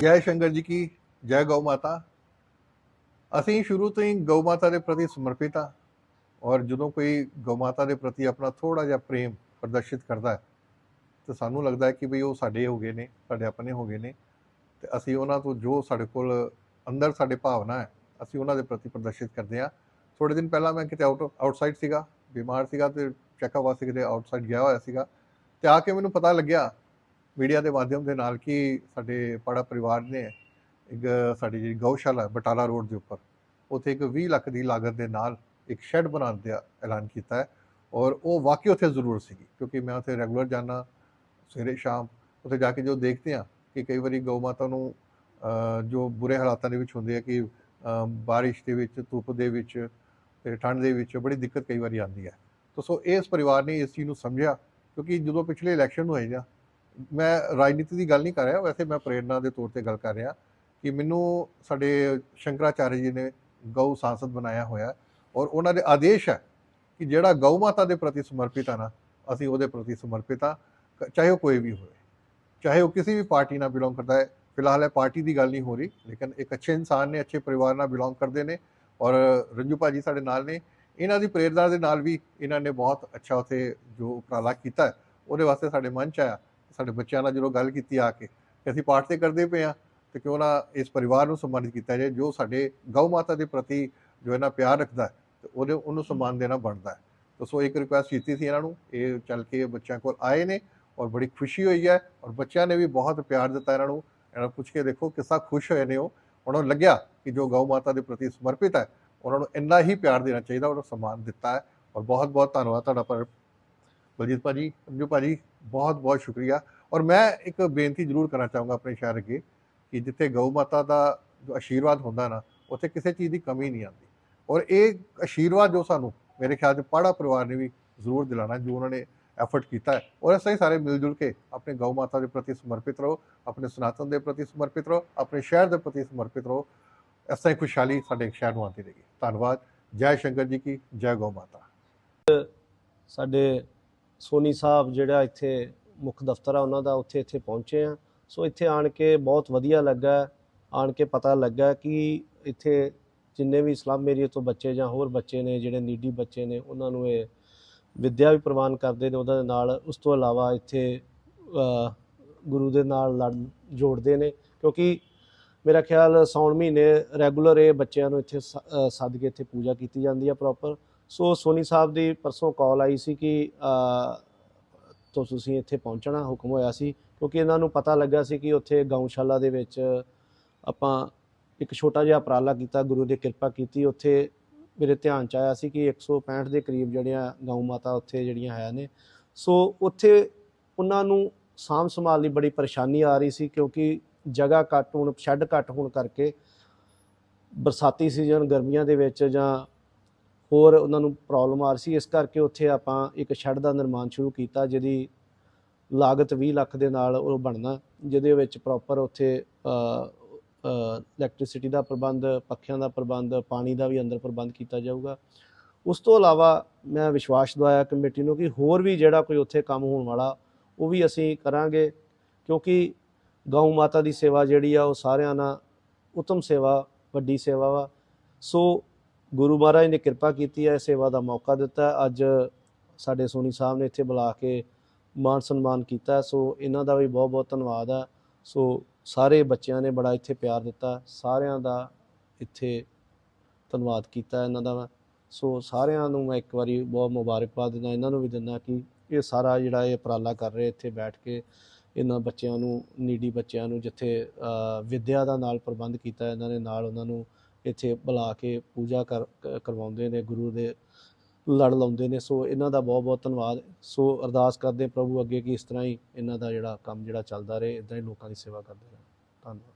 ਜੈ ਸ਼ੰਕਰ ਜੀ ਕੀ, ਜੈ ਗਊ ਮਾਤਾ। ਅਸੀਂ ਸ਼ੁਰੂ ਤੋਂ ਹੀ ਗਊ ਮਾਤਾ ਦੇ ਪ੍ਰਤੀ ਸਮਰਪਿਤ ਹਾਂ ਔਰ ਜਦੋਂ ਕੋਈ ਗਊ ਮਾਤਾ ਦੇ ਪ੍ਰਤੀ ਆਪਣਾ ਥੋੜਾ ਜਿਹਾ ਪ੍ਰੇਮ ਪ੍ਰਦਰਸ਼ਿਤ ਕਰਦਾ ਹੈ, ਤਾਂ ਸਾਨੂੰ ਲੱਗਦਾ ਹੈ ਕਿ ਵੀ ਉਹ ਸਾਡੇ ਹੋ ਗਏ ਨੇ, ਸਾਡੇ ਆਪਣੇ ਹੋ ਗਏ ਨੇ ਤੇ ਅਸੀਂ ਉਹਨਾਂ ਤੋਂ ਜੋ ਸਾਡੇ ਕੋਲ ਅੰਦਰ ਸਾਡੇ ਭਾਵਨਾ ਹੈ, ਅਸੀਂ ਉਹਨਾਂ ਦੇ ਪ੍ਰਤੀ ਪ੍ਰਦਰਸ਼ਿਤ ਕਰਦੇ ਹਾਂ। ਥੋੜੇ ਦਿਨ ਪਹਿਲਾਂ ਮੈਂ ਕਿਤੇ ਆਊਟ, ਆਊਟਸਾਈਡ ਸੀਗਾ, ਬਿਮਾਰ ਸੀਗਾ ਤੇ ਚੈੱਕਅਪ ਵਾਸਤੇ ਕਿਤੇ ਆਊਟਸਾਈਡ ਗਿਆ ਹੋਇਆ ਸੀਗਾ। ਤੇ ਆ ਕੇ ਮੈਨੂੰ ਪਤਾ ਲੱਗਿਆ ਮੀਡੀਆ ਦੇ ਮਾਧਿਅਮ ਦੇ ਨਾਲ ਕਿ ਸਾਡੇ ਪਾੜਾ ਪਰਿਵਾਰ ਨੇ ਇੱਕ ਸਾਡੀ ਜਿਹੜੀ ਗਊਸ਼ਾਲਾ ਬਟਾਲਾ ਰੋਡ ਦੇ ਉੱਪਰ, ਉੱਥੇ ਇੱਕ 20 ਲੱਖ ਦੀ ਲਾਗਤ ਦੇ ਨਾਲ ਇੱਕ ਸ਼ੈੱਡ ਬਣਾਉਣ ਦਾ ਐਲਾਨ ਕੀਤਾ ਹੈ ਔਰ ਉਹ ਵਾਕਈ ਉੱਥੇ ਜ਼ਰੂਰ ਸੀਗੀ ਕਿਉਂਕਿ ਮੈਂ ਉੱਥੇ ਰੈਗੂਲਰ ਜਾਣਾ ਸਵੇਰੇ ਸ਼ਾਮ ਉੱਥੇ ਜਾ ਕੇ ਜੋ ਦੇਖਦੇ ਆ ਕਿ ਕਈ ਵਾਰੀ ਗਊ ਮਾਤਾ ਨੂੰ ਜੋ ਬੁਰੇ ਹਾਲਾਤਾਂ ਦੇ ਵਿੱਚ ਹੁੰਦੇ ਆ ਕਿ ਬਾਰਿਸ਼ ਦੇ ਵਿੱਚ, ਧੁੱਪ ਦੇ ਵਿੱਚ ਤੇ ਠੰਡ ਦੇ ਵਿੱਚ ਬੜੀ ਦਿੱਕਤ ਕਈ ਵਾਰੀ ਆਉਂਦੀ ਹੈ। ਤਾਂ ਸੋ ਇਸ ਪਰਿਵਾਰ ਨੇ ਇਸ ਚੀਜ਼ ਨੂੰ ਸਮਝਿਆ ਕਿਉਂਕਿ ਜਦੋਂ ਪਿਛਲੇ ਇਲੈਕਸ਼ਨ ਹੋਏ ਜਾਂ ਮੈਂ ਰਾਜਨੀਤੀ ਦੀ ਗੱਲ ਨਹੀਂ ਕਰ ਰਿਹਾ, ਵੈਸੇ ਮੈਂ ਪ੍ਰੇਰਣਾ ਦੇ ਤੌਰ ਤੇ ਗੱਲ ਕਰ ਰਿਹਾ ਕਿ ਮੈਨੂੰ ਸਾਡੇ ਸ਼ੰਕਰਾਚਾਰਿਆ ਜੀ ਨੇ ਗਊ ਸੰਸਦ ਬਣਾਇਆ ਹੋਇਆ ਔਰ ਉਹਨਾਂ ਦੇ ਆਦੇਸ਼ ਹੈ ਕਿ ਜਿਹੜਾ ਗਊ ਮਾਤਾ ਦੇ ਪ੍ਰਤੀ ਸਮਰਪਿਤ ਆ ਨਾ, ਅਸੀਂ ਉਹਦੇ ਪ੍ਰਤੀ ਸਮਰਪਿਤ ਹਾਂ ਕ- ਚਾਹੇ ਉਹ ਕੋਈ ਵੀ ਹੋਵੇ। ਚਾਹੇ ਉਹ ਕਿਸੇ ਵੀ ਪਾਰਟੀ ਨਾਲ ਬਿਲੋਂਗ ਕਰਦਾ ਹੈ, ਫਿਲਹਾਲ ਇਹ ਪਾਰਟੀ ਦੀ ਗੱਲ ਨਹੀਂ ਹੋ ਰਹੀ, ਲੇਕਿਨ ਇੱਕ ਅੱਛੇ ਇਨਸਾਨ ਨੇ, ਅੱਛੇ ਪਰਿਵਾਰ ਨਾਲ ਬਿਲੋਂਗ ਕਰਦੇ ਨੇ ਔਰ ਰੰਜੂ ਭਾਜੀ ਸਾਡੇ ਨਾਲ ਨੇ। ਇਹਨਾਂ ਦੀ ਪ੍ਰੇਰਣਾ ਦੇ ਨਾਲ ਵੀ ਇਹਨਾਂ ਨੇ ਬਹੁਤ ਅੱਛਾ ਉੱਥੇ ਜੋ ਉਪਰਾਲਾ ਕੀਤਾ ਉਹਦੇ ਵਾਸਤੇ ਸਾਡੇ ਮਨ ਚ ਆਇਆ। ਸਾਡੇ ਬੱਚਿਆਂ ਨਾਲ ਜਦੋਂ ਗੱਲ ਕੀਤੀ ਆ ਕੇ ਕਿ ਅਸੀਂ ਪਾਠ ਤੇ ਕਰਦੇ ਪਏ ਆ ਤੇ ਕਿਉਂ ਨਾ ਇਸ ਪਰਿਵਾਰ ਨੂੰ ਸਨਮਾਨਿਤ ਕੀਤਾ ਜਾਏ ਜੋ ਸਾਡੇ ਗਊ ਮਾਤਾ ਦੇ ਪ੍ਰਤੀ ਜੋ ਇਹਨਾਂ ਪਿਆਰ ਰੱਖਦਾ ਹੈ, ਤੇ ਉਹਦੇ ਉਹਨੂੰ ਸਨਮਾਨ ਦੇਣਾ ਬਣਦਾ ਹੈ। ਤਾਂ ਸੋ ਇੱਕ ਰਿਕੁਐਸਟ ਕੀਤੀ ਸੀ ਇਹਨਾਂ ਨੂੰ ਇਹ ਚੱਲ ਕੇ ਬੱਚਿਆਂ ਕੋਲ ਆਏ ਨੇ ਔਰ ਬੜੀ ਖੁਸ਼ੀ ਹੋਈ ਹੈ ਔਰ ਬੱਚਿਆਂ ਨੇ ਵੀ ਬਹੁਤ ਪਿਆਰ ਦਿੱਤਾ ਇਹਨਾਂ ਨੂੰ। ਇਹਨਾਂ ਨੂੰ ਪੁੱਛ ਕੇ ਦੇਖੋ ਕਿਸਾ ਖੁਸ਼ ਹੋਏ ਨੇ ਉਹ। ਉਹਨਾਂ ਨੂੰ ਲੱਗਿਆ ਕਿ ਜੋ ਗਊ ਮਾਤਾ ਦੇ ਪ੍ਰਤੀ ਸਮਰਪਿਤ ਹੈ ਉਹਨਾਂ ਨੂੰ ਇੰਨਾ ਹੀ ਪਿਆਰ ਦੇਣਾ ਚਾਹੀਦਾ ਉਹਨਾਂ ਨੂੰ ਸਨਮਾਨ ਦਿੱਤਾ ਹੈ। ਔਰ ਬਹੁਤ ਬਹੁਤ ਧੰਨਵਾਦ ਤੁਹਾਡਾ ਪਰ ਬਲਜੀਤ ਭਾਜੀ ਅੰਜੂ ਭਾਜੀ ਬਹੁਤ ਬਹੁਤ ਸ਼ੁਕਰੀਆ। ਔਰ ਮੈਂ ਇੱਕ ਬੇਨਤੀ ਜ਼ਰੂਰ ਕਰਨਾ ਚਾਹੂੰਗਾ ਆਪਣੇ ਸ਼ਹਿਰ ਅੱਗੇ ਕਿ ਜਿੱਥੇ ਗਊ ਮਾਤਾ ਦਾ ਜੋ ਆਸ਼ੀਰਵਾਦ ਹੁੰਦਾ ਨਾ, ਉੱਥੇ ਕਿਸੇ ਚੀਜ਼ ਦੀ ਕਮੀ ਨਹੀਂ ਆਉਂਦੀ। ਔਰ ਇਹ ਆਸ਼ੀਰਵਾਦ ਜੋ ਸਾਨੂੰ ਮੇਰੇ ਖਿਆਲ 'ਚ ਪਾੜਾ ਪਰਿਵਾਰ ਨੇ ਵੀ ਜ਼ਰੂਰ ਦਿਲਾਣਾ ਜੋ ਉਹਨਾਂ ਨੇ ਐਫਰਟ ਕੀਤਾ ਹੈ। ਔਰ ਇਸ ਤਰ੍ਹਾਂ ਹੀ ਸਾਰੇ ਮਿਲ ਜੁਲ ਕੇ ਆਪਣੇ ਗਊ ਮਾਤਾ ਦੇ ਪ੍ਰਤੀ ਸਮਰਪਿਤ ਰਹੋ, ਆਪਣੇ ਸਨਾਤਨ ਦੇ ਪ੍ਰਤੀ ਸਮਰਪਿਤ ਰਹੋ, ਆਪਣੇ ਸ਼ਹਿਰ ਦੇ ਪ੍ਰਤੀ ਸਮਰਪਿਤ ਰਹੋ। ਇਸ ਤਰ੍ਹਾਂ ਹੀ ਖੁਸ਼ਹਾਲੀ ਸਾਡੇ ਸ਼ਹਿਰ ਨੂੰ ਆਉਂਦੀ ਰਹੇਗੀ। ਧੰਨਵਾਦ। ਜੈ ਸ਼ੰਕਰ ਜੀ ਕੀ, ਜੈ ਗਊ ਮਾਤਾ। ਸਾਡੇ ਸੋਨੀ ਸਾਹਿਬ ਜਿਹੜਾ ਇੱਥੇ ਮੁੱਖ ਦਫ਼ਤਰ ਆ, ਉਹਨਾਂ ਦਾ ਉੱਥੇ ਇੱਥੇ ਪਹੁੰਚੇ ਆ। ਸੋ ਇੱਥੇ ਆਣ ਕੇ ਬਹੁਤ ਵਧੀਆ ਲੱਗਾ। ਆਣ ਕੇ ਪਤਾ ਲੱਗਾ ਕਿ ਇੱਥੇ ਜਿੰਨੇ ਵੀ ਇਸਲਾਮ ਏਰੀਆ ਤੋਂ ਬੱਚੇ ਜਾਂ ਹੋਰ ਬੱਚੇ ਨੇ, ਜਿਹੜੇ ਨੀਡੀ ਬੱਚੇ ਨੇ, ਉਹਨਾਂ ਨੂੰ ਇਹ ਵਿੱਦਿਆ ਵੀ ਪ੍ਰਵਾਨ ਕਰਦੇ ਨੇ, ਉਹਨਾਂ ਦੇ ਨਾਲ। ਉਸ ਤੋਂ ਇਲਾਵਾ ਇੱਥੇ ਗੁਰੂ ਦੇ ਨਾਲ ਲੜ ਜੋੜਦੇ ਨੇ। ਕਿਉਂਕਿ ਮੇਰਾ ਖਿਆਲ ਸੌਣ ਮਹੀਨੇ ਰੈਗੂਲਰ ਇਹ ਬੱਚਿਆਂ ਨੂੰ ਇੱਥੇ ਸ- ਸੱਦ ਕੇ ਇੱਥੇ ਪੂਜਾ ਕੀਤੀ ਜਾਂਦੀ ਆ ਪ੍ਰੋਪਰ ਸੋ ਸੋਨੀ ਸਾਹਿਬ ਦੀ ਪਰਸੋਂ ਕਾਲ ਆਈ ਸੀ ਕਿ ਤੋਂ ਤੁਸੀਂ ਇੱਥੇ ਪਹੁੰਚਣਾ ਹੁਕਮ ਹੋਇਆ ਸੀ, ਕਿਉਂਕਿ ਇਹਨਾਂ ਨੂੰ ਪਤਾ ਲੱਗਾ ਸੀ ਕਿ ਉੱਥੇ ਗਊਸ਼ਾਲਾ ਦੇ ਵਿੱਚ ਆਪਾਂ ਇੱਕ ਛੋਟਾ ਜਿਹਾ ਉਪਰਾਲਾ ਕੀਤਾ, ਗੁਰੂ ਦੀ ਕਿਰਪਾ ਕੀਤੀ। ਉੱਥੇ ਮੇਰੇ ਧਿਆਨ ਚ ਆਇਆ ਸੀ ਕਿ 165 ਦੇ ਕਰੀਬ ਜਿਹੜੀਆਂ ਗਊ ਮਾਤਾ ਉੱਥੇ ਜਿਹੜੀਆਂ ਹੈ ਨੇ। ਸੋ ਉੱਥੇ ਉਹਨਾਂ ਨੂੰ ਸਾਂਭ ਸੰਭਾਲ ਲਈ ਬੜੀ ਪਰੇਸ਼ਾਨੀ ਆ ਰਹੀ ਸੀ, ਕਿਉਂਕਿ ਜਗ੍ਹਾ ਘੱਟ ਹੋਣ, ਸ਼ੈੱਡ ਘੱਟ ਹੋਣ ਕਰਕੇ ਬਰਸਾਤੀ ਸੀਜ਼ਨ ਗਰਮੀਆਂ ਦੇ ਵਿੱਚ ਜਾਂ ਹੋਰ ਉਹਨਾਂ ਨੂੰ ਪ੍ਰੋਬਲਮ ਆ ਰਹੀ ਸੀ। ਇਸ ਕਰਕੇ ਉੱਥੇ ਆਪਾਂ ਇੱਕ ਸ਼ੈੱਡ ਦਾ ਨਿਰਮਾਣ ਸ਼ੁਰੂ ਕੀਤਾ, ਜਿਹਦੀ ਲਾਗਤ 20 ਲੱਖ ਦੇ ਨਾਲ ਉਹ ਬਣਨਾ, ਜਿਹਦੇ ਵਿੱਚ ਪ੍ਰੋਪਰ ਉੱਥੇ ਇਲੈਕਟ੍ਰਿਸਿਟੀ ਦਾ ਪ੍ਰਬੰਧ, ਪੱਖਿਆਂ ਦਾ ਪ੍ਰਬੰਧ, ਪਾਣੀ ਦਾ ਵੀ ਅੰਦਰ ਪ੍ਰਬੰਧ ਕੀਤਾ ਜਾਊਗਾ। ਉਸ ਤੋਂ ਇਲਾਵਾ ਮੈਂ ਵਿਸ਼ਵਾਸ ਦਵਾਇਆ ਕਮੇਟੀ ਨੂੰ ਕਿ ਹੋਰ ਵੀ ਜਿਹੜਾ ਕੋਈ ਉੱਥੇ ਕੰਮ ਹੋਣ ਵਾਲਾ, ਉਹ ਵੀ ਅਸੀਂ ਕਰਾਂਗੇ, ਕਿਉਂਕਿ ਗਊ ਮਾਤਾ ਦੀ ਸੇਵਾ ਜਿਹੜੀ ਆ, ਉਹ ਸਾਰਿਆਂ ਨਾਲ ਉਤਮ ਸੇਵਾ, ਵੱਡੀ ਸੇਵਾ ਵਾ। ਸੋ ਗੁਰੂ ਮਹਾਰਾਜ ਨੇ ਕਿਰਪਾ ਕੀਤੀ ਹੈ ਸੇਵਾ ਦਾ ਮੌਕਾ ਦਿੱਤਾ ਅੱਜ ਸਾਡੇ ਸੋਨੀ ਸਾਹਿਬ ਨੇ ਇੱਥੇ ਬੁਲਾ ਕੇ ਮਾਨ ਸਨਮਾਨ ਕੀਤਾ ਸੋ ਇਹਨਾਂ ਦਾ ਵੀ ਬਹੁਤ ਬਹੁਤ ਧੰਨਵਾਦ ਹੈ। ਸੋ ਸਾਰੇ ਬੱਚਿਆਂ ਨੇ ਬੜਾ ਇੱਥੇ ਪਿਆਰ ਦਿੱਤਾ ਸਾਰਿਆਂ ਦਾ ਇੱਥੇ ਧੰਨਵਾਦ ਕੀਤਾ ਇਹਨਾਂ ਦਾ। ਸੋ ਸਾਰਿਆਂ ਨੂੰ ਮੈਂ ਇੱਕ ਵਾਰੀ ਬਹੁਤ ਮੁਬਾਰਕਬਾਦ ਦਿੰਦਾ ਇਹਨਾਂ ਨੂੰ ਵੀ ਦਿੰਦਾ ਕਿ ਇਹ ਸਾਰਾ ਜਿਹੜਾ ਇਹ ਉਪਰਾਲਾ ਕਰ ਰਹੇ ਇੱਥੇ ਬੈਠ ਕੇ ਇਹਨਾਂ ਬੱਚਿਆਂ ਨੂੰ ਨੀਡੀ ਬੱਚਿਆਂ ਨੂੰ ਜਿੱਥੇ ਅ, ਵਿੱਦਿਆ ਦਾ ਨਾਲ ਪ੍ਰਬੰਧ ਕੀਤਾ ਇਹਨਾਂ ਨੇ ਨਾਲ ਉਹਨਾਂ ਨੂੰ ਇੱਥੇ ਬੁਲਾ ਕੇ ਪੂਜਾ ਕਰ ਕਰਵਾਉਂਦੇ ਨੇ, ਗੁਰੂ ਦੇ ਲੜ ਲਾਉਂਦੇ ਨੇ। ਸੋ ਇਹਨਾਂ ਦਾ ਬਹੁਤ ਬਹੁਤ ਧੰਨਵਾਦ। ਸੋ ਅਰਦਾਸ ਕਰਦੇ ਪ੍ਰਭੂ ਅੱਗੇ ਕਿ ਇਸ ਤਰ੍ਹਾਂ ਹੀ ਇਹਨਾਂ ਦਾ ਜਿਹੜਾ ਕੰਮ ਜਿਹੜਾ ਚੱਲਦਾ ਰਹੇ, ਇਦਾਂ ਹੀ ਲੋਕਾਂ ਦੀ ਸੇਵਾ ਕਰਦੇ ਰਹੇ। ਧੰਨਵਾਦ।